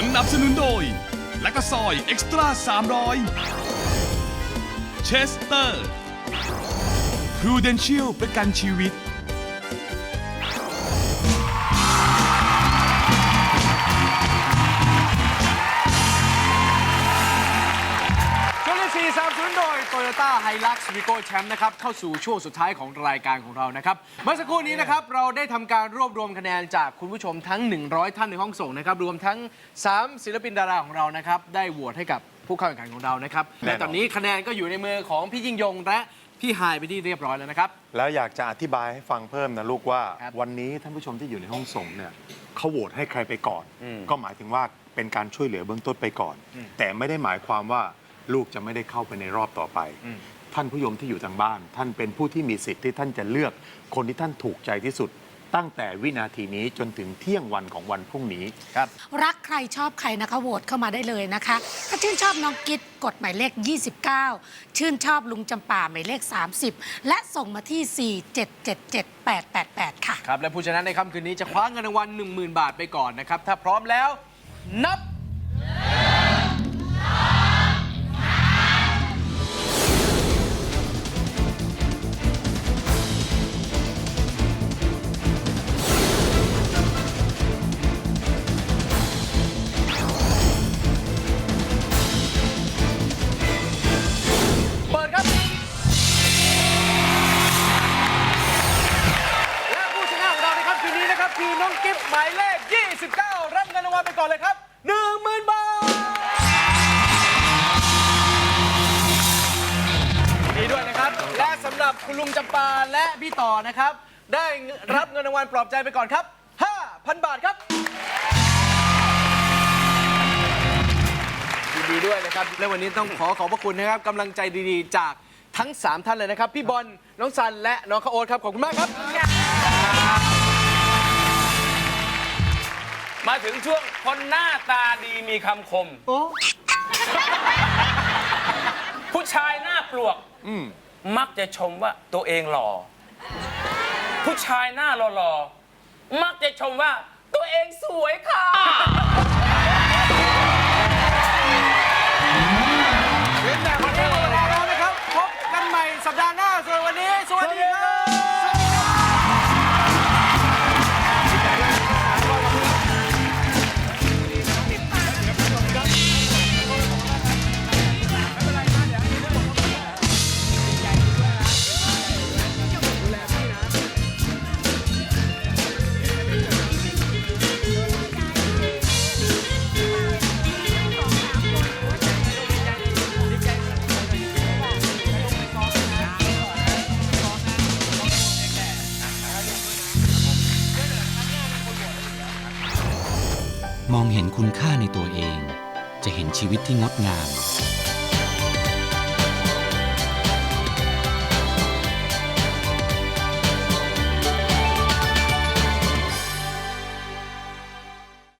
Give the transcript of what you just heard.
สนับสนุนโดย และก็ซอยเอ็กซ์ตร้า300 เชสเตอร์ Prudential ประกันชีวิต ช่วงที่สี่สามศูนย์โดย Toyota Hilux Vigo Champ นะครับ เข้าสู่ช่วงสุดท้ายของรายการของเรานะครับ เมื่อสักครู่นี้นะครับ เราได้ทำการรวบรวมคะแนนจากคุณผู้ชมทั้ง 100 ท่านในห้องส่งนะครับ รวมทั้ง 3 ศิลปินดาราของเรานะครับ ได้โหวตให้กับผู้เข้าแข่งขันของเรานะครับและตอนนี้คะแนนก็อยู่ในมือของพี่ยิ่งยงและพี่ฮายไปที่เรียบร้อยแล้วนะครับ แล้วอยากจะอธิบายให้ฟังเพิ่มนะลูกว่า ครับ วันนี้ท่านผู้ชมที่อยู่ในห้องส่งเนี่ยเขาโหวตให้ใครไปก่อนอืมก็หมายถึงว่าเป็นการช่วยเหลือเบื้องต้นไปก่อนอืมแต่ไม่ได้หมายความว่า ลูกจะไม่ได้เข้าไปในรอบต่อไปอืมท่านผู้ชมที่อยู่ทางบ้าน ท่านเป็นผู้ที่มีสิทธิ์ที่ท่านจะเลือกคนที่ท่านถูกใจที่สุด ตั้งแต่วินาทีนี้จนถึงเที่ยงวันของวันพรุ่งนี้ครับ รักใครชอบใครนะคะโหวตเข้ามาได้เลยนะคะ ถ้าชื่นชอบน้องกิฟกดหมายเลข 29 ชื่นชอบลุงจำป่าหมายเลข 30 และส่งมาที่ 4777888 ค่ะ ครับและผู้ชนะในค่ำคืนนี้จะคว้าเงินรางวัล10,000 บาทไปก่อนนะครับ ถ้าพร้อมแล้ว นับ และสำหรับคุณลุงจำปาและพี่ต่อนะครับ ได้รับเงินรางวัลปลอบใจไปก่อนครับ 5,000 บาทครับยินดีด้วยนะครับ และวันนี้ต้องขอขอบพระคุณนะครับกำลังใจดีๆ จากทั้ง 3 ท่านเลยนะครับ พี่บอลน้องซันและน้องข้าวโอ๊ตครับ ขอบคุณมากครับ มาถึงช่วงคนหน้าตาดีมีคำคมโอ้ผู้ชายหน้าปลวกอื มักจะชมว่าตัวเองหล่อ ผู้ชายหน้าหล่อๆ มักจะชมว่าตัวเองสวยค่ะ มองเห็นคุณค่าในตัวเอง จะเห็นชีวิตที่งดงาม